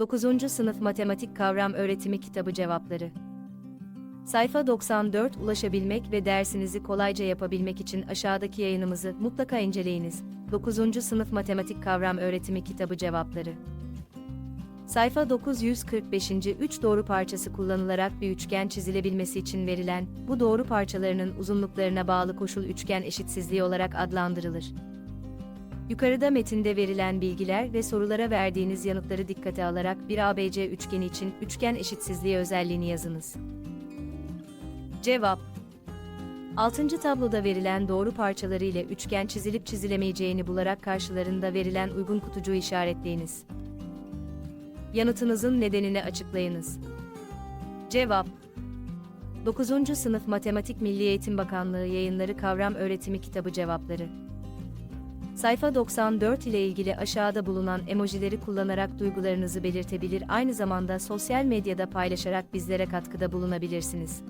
9. Sınıf Matematik Kavram Öğretimi Kitabı Cevapları Sayfa 94 Ulaşabilmek ve dersinizi kolayca yapabilmek için aşağıdaki yayınımızı mutlaka inceleyiniz. 9. Sınıf Matematik Kavram Öğretimi Kitabı Cevapları Sayfa 945. 3 doğru parçası kullanılarak bir üçgen çizilebilmesi için verilen, bu doğru parçalarının uzunluklarına bağlı koşul üçgen eşitsizliği olarak adlandırılır. Yukarıda metinde verilen bilgiler ve sorulara verdiğiniz yanıtları dikkate alarak bir ABC üçgeni için üçgen eşitsizliği özelliğini yazınız. Cevap 6. tabloda verilen doğru parçaları ile üçgen çizilip çizilemeyeceğini bularak karşılarında verilen uygun kutucuğu işaretleyiniz. Yanıtınızın nedenini açıklayınız. Cevap 9. Sınıf Matematik Milli Eğitim Bakanlığı Yayınları Kavram Öğretimi Kitabı Cevapları Sayfa 94 ile ilgili aşağıda bulunan emojileri kullanarak duygularınızı belirtebilir aynı zamanda sosyal medyada paylaşarak bizlere katkıda bulunabilirsiniz.